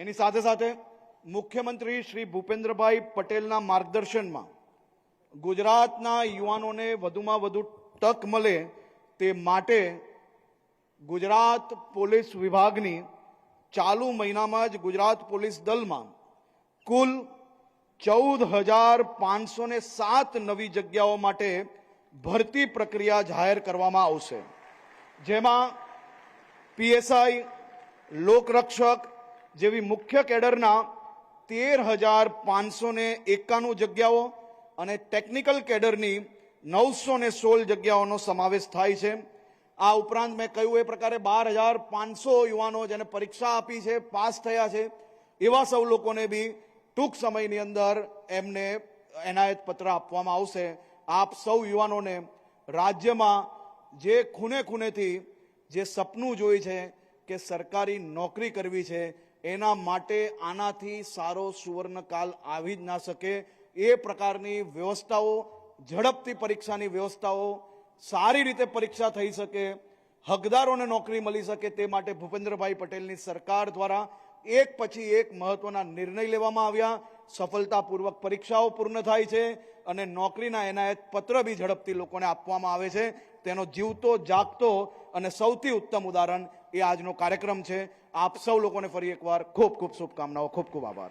એની સાથે સાથે મુખ્યમંત્રી શ્રી ભૂપેન્દ્રભાઈ પટેલના માર્ગદર્શનમાં ગુજરાતના યુવાનોને વધુમાં વધુ તક મળે તે માટે ગુજરાત પોલીસ વિભાગની ચાલુ મહિનામાં જ ગુજરાત પોલીસ દલમાં કુલ ચૌદ હજાર પાંચસો ને સાત નવી જગ્યાઓ માટે ભરતી પ્રક્રિયા જાહેર કરવામાં આવશે. જેમાં પીએસઆઈ, લોકરક્ષક જેવી મુખ્ય કેડરના તેર હજાર પાંચસો ને એકાણું જગ્યાઓ અને ટેકનિકલ કેડરની નવસો ને સોળ જગ્યાઓનો સમાવેશ થાય છે. આ ઉપરાંત મેં કહ્યું એ પ્રકારે બાર હજાર પાંચસો યુવાનો જેને પરીક્ષા આપી છે, પાસ થયા છે, એવા સૌ લોકોને બી ટૂંક સમયની અંદર એમને એનાયત પત્ર આપવામાં આવશે. આપ સૌ યુવાનોને રાજ્યમાં જે ખૂને ખૂનેથી જે સપનું જોઈ છે કે સરકારી નોકરી કરવી છે એના માટે આનાથી સારો સુવર્ણકાલ આવી જ ના શકે. એ પ્રકારની વ્યવસ્થાઓ, ઝડપથી પરીક્ષાની વ્યવસ્થાઓ સારી રીતે પરીક્ષા થઈ શકે, હકદારોને નોકરી મળી શકે તે માટે ભૂપેન્દ્રભાઈ પટેલની સરકાર દ્વારા એક પછી એક મહત્વના નિર્ણય લેવામાં આવ્યા. સફળતાપૂર્વક પરીક્ષાઓ પૂર્ણ થાય છે અને નોકરીના એનાયત પત્ર બી ઝડપથી લોકોને આપવામાં આવે છે. તેનો જીવતો, જાગતો અને સૌથી ઉત્તમ ઉદાહરણ એ આજનો કાર્યક્રમ છે. આપ સૌ લોકોને ફરી એકવાર ખૂબ ખૂબ શુભકામનાઓ, ખૂબ ખૂબ આભાર.